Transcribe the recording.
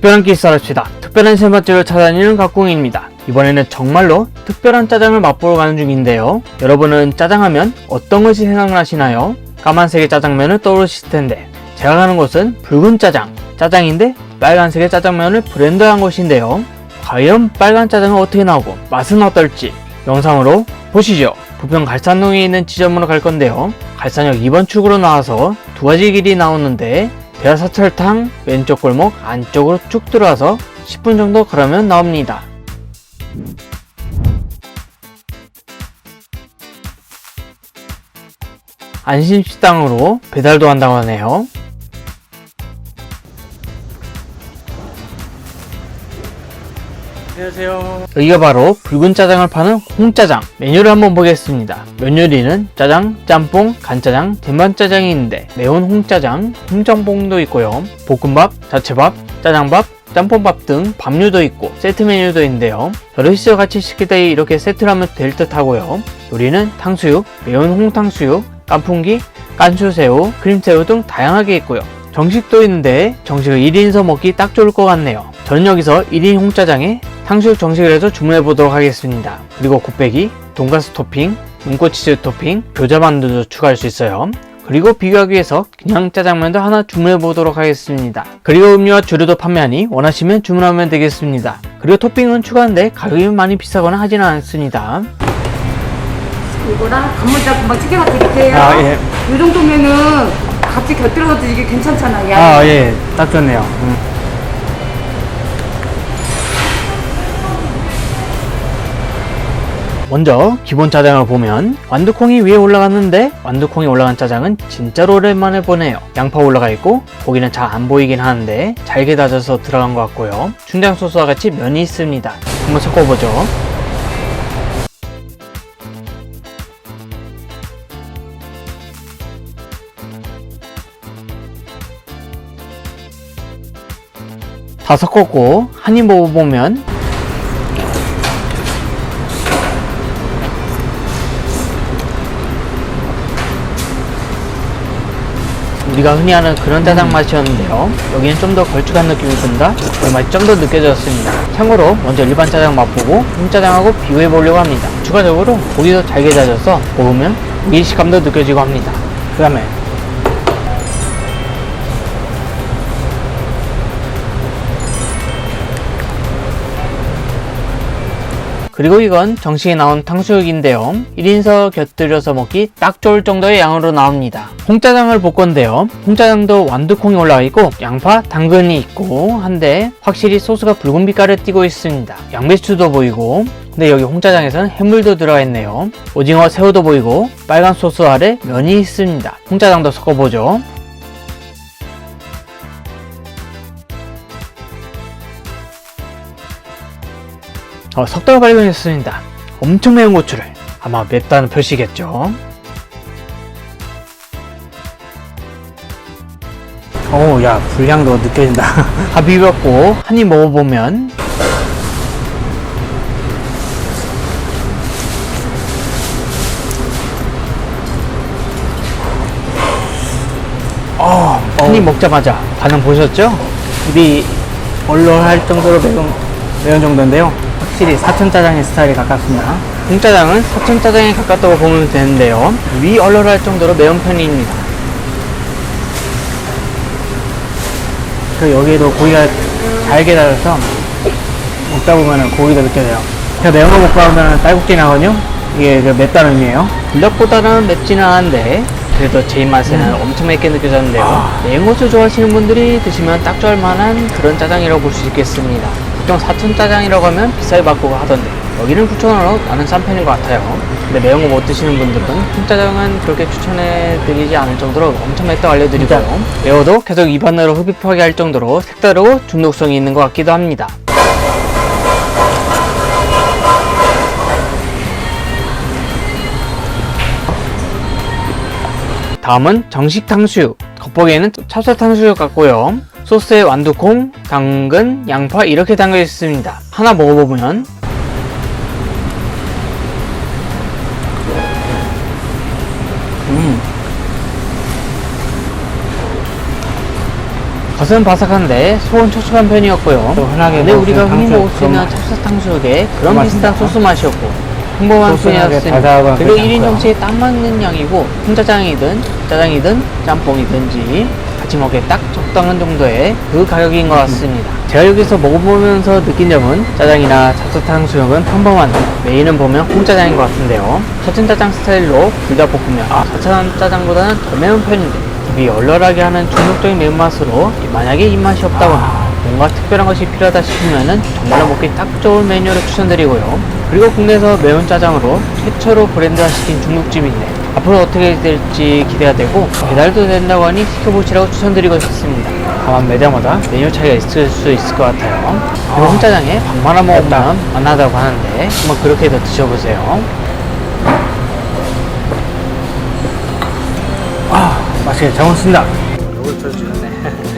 특별한 기사랍시다. 특별한 세 번째로 찾아다니는 각궁입니다. 이번에는 정말로 특별한 짜장을 맛보러 가는 중인데요. 여러분은 짜장하면 어떤 것이 생각나시나요? 까만색의 짜장면을 떠오르실 텐데 제가 가는 곳은 붉은 짜장, 짜장인데 빨간색의 짜장면을 브랜드한 곳인데요. 과연 빨간 짜장은 어떻게 나오고 맛은 어떨지 영상으로 보시죠. 부평 갈산동에 있는 지점으로 갈 건데요. 갈산역 2번 출구로 나와서 두 가지 길이 나오는데 대하사철탕 왼쪽 골목 안쪽으로 쭉 들어와서 10분 정도 걸으면 나옵니다. 안심식당으로 배달도 한다고 하네요. 안녕하세요. 여기가 바로 붉은 짜장을 파는 홍짜장 메뉴를 한번 보겠습니다. 면 요리는 짜장, 짬뽕, 간짜장, 된반짜장이 있는데 매운 홍짜장, 홍짬뽕도 있고요. 볶음밥, 자체밥, 짜장밥, 짬뽕밥 등 밥류도 있고 세트 메뉴도 있는데요. 여러 시와 같이 시킬 때 이렇게 세트를 하면 될 듯 하고요. 요리는 탕수육, 매운 홍탕수육, 깐풍기, 깐수새우, 크림새우 등 다양하게 있고요. 정식도 있는데 정식을 1인서 먹기 딱 좋을 것 같네요. 저는 여기서 1인 홍짜장에 탕수육 정식을 해서 주문해 보도록 하겠습니다. 그리고 곱빼기, 돈가스 토핑, 눈꽃치즈 토핑, 교자만두도 추가할 수 있어요. 그리고 비교하기 위해서 그냥 짜장면도 하나 주문해 보도록 하겠습니다. 그리고 음료와 주류도 판매하니 원하시면 주문하면 되겠습니다. 그리고 토핑은 추가인데 가격이 많이 비싸거나 하지는 않습니다. 이거랑 간물장 금방 튀겨가 드릴게요. 아, 예. 이 정도면은 같이 곁들여서 드리기 괜찮잖아요. 아, 예. 딱 좋네요. 음. 먼저 기본 짜장을 보면 완두콩이 위에 올라갔는데 완두콩이 올라간 짜장은 진짜로 오랜만에 보네요. 양파 올라가 있고 고기는 잘 안 보이긴 하는데 잘게 다져서 들어간 것 같고요. 춘장 소스와 같이 면이 있습니다. 한번 섞어보죠. 다 섞었고 한 입 먹어보면 우리가 흔히 하는 그런 짜장 맛이었는데요. 여기는 좀 더 걸쭉한 느낌이 든다. 그 맛이 좀 더 느껴졌습니다. 참고로 먼저 일반 짜장 맛보고 홍짜장하고 비교해 보려고 합니다. 추가적으로 고기도 잘게 다져서 먹으면 일식감도 느껴지고 합니다. 그 다음에 그리고 이건 정식에 나온 탕수육인데요. 1인서 곁들여서 먹기 딱 좋을 정도의 양으로 나옵니다. 홍짜장을 볼 건데요. 홍짜장도 완두콩이 올라와 있고 양파, 당근이 있고 한데 확실히 소스가 붉은 빛깔을 띠고 있습니다. 양배추도 보이고 근데 여기 홍짜장에서는 해물도 들어가 있네요. 오징어, 새우도 보이고 빨간 소스 아래 면이 있습니다. 홍짜장도 섞어보죠. 어, 석달을 발견했습니다. 엄청 매운 고추를. 아마 맵다는 표시겠죠. 오, 야, 불향도 느껴진다. 다 비볐고, 한 입 먹어보면, 어, 한 입 먹자마자 반응 보셨죠? 입이 얼얼할 정도로 매운, 매운 정도인데요. 확실히 사천 짜장의 스타일에 가깝습니다. 홍짜장은 사천 짜장에 가깝다고 보면 되는데요. 위 얼얼할 정도로 매운 편입니다. 그 여기에도 고기가 잘게 달아서 먹다 보면 고기가 느껴져요. 제가 매운 거 먹고 하면 딸꾹질 나거든요. 이게 그 맵다는 의미예요. 불닭보다는 맵지는 않은데 그래도 제 입맛에는 엄청 맵게 느껴졌는데요. 매운 것을 좋아하시는 분들이 드시면 딱 좋아할 만한 그런 짜장이라고 볼 수 있겠습니다. 보통 사천 짜장이라고 하면 비싸게 받고 하던데 여기는 9,000원으로 나는 싼 편인 것 같아요. 근데 매운 거 못 드시는 분들은 홍짜장은 그렇게 추천해 드리지 않을 정도로 엄청 맵다고 알려드리고요. 매워도 계속 입안으로 흡입하게 할 정도로 색다르고 중독성이 있는 것 같기도 합니다. 다음은 정식 탕수육. 겉보기에는 찹쌀 탕수육 같고요. 소스에 완두콩, 당근, 양파 이렇게 담겨 있습니다. 하나 먹어보면 음. 겉은 바삭한데 속은 촉촉한 편이었고요. 근데 우리가 흔히 먹을 수 있는 맛. 찹쌀탕수육의 그런 그런 비슷한. 소스 맛이었고 평범한 달달하고 그리고 그렇지 1인 않고요. 정치에 딱 맞는 양이고 홍짜장이든 짜장이든 짬뽕이든지 먹기에 딱 적당한 정도의 그 가격인 것 같습니다. 제가 여기서 먹어보면서 느낀 점은 짜장이나 찹쌀탕수육은 평범한 메인은 보면 홍짜장인 것 같은데요. 셔튼 짜장 스타일로 둘 다 볶으면 4천 짜장보다는 더 매운 편인데 입이 얼얼하게 하는 중독적인 매운맛으로 만약에 입맛이 없다거나 뭔가 특별한 것이 필요하다 싶으면은 정말로 먹기 딱 좋은 메뉴를 추천드리고요. 그리고 국내에서 매운 짜장으로 최초로 브랜드화 시킨 중국집인데 앞으로 어떻게 될지 기대가 되고 배달도 된다고 하니 시켜보시라고 추천드리고 싶습니다. 다만 매장마다 메뉴 차이가 있을 수 있을 것 같아요. 그리고 홍짜장에 밥 말아 먹으면 맛나다고 하는데 한번 그렇게도 드셔보세요. 맛있게 잘 먹습니다. 이걸 쳐주네.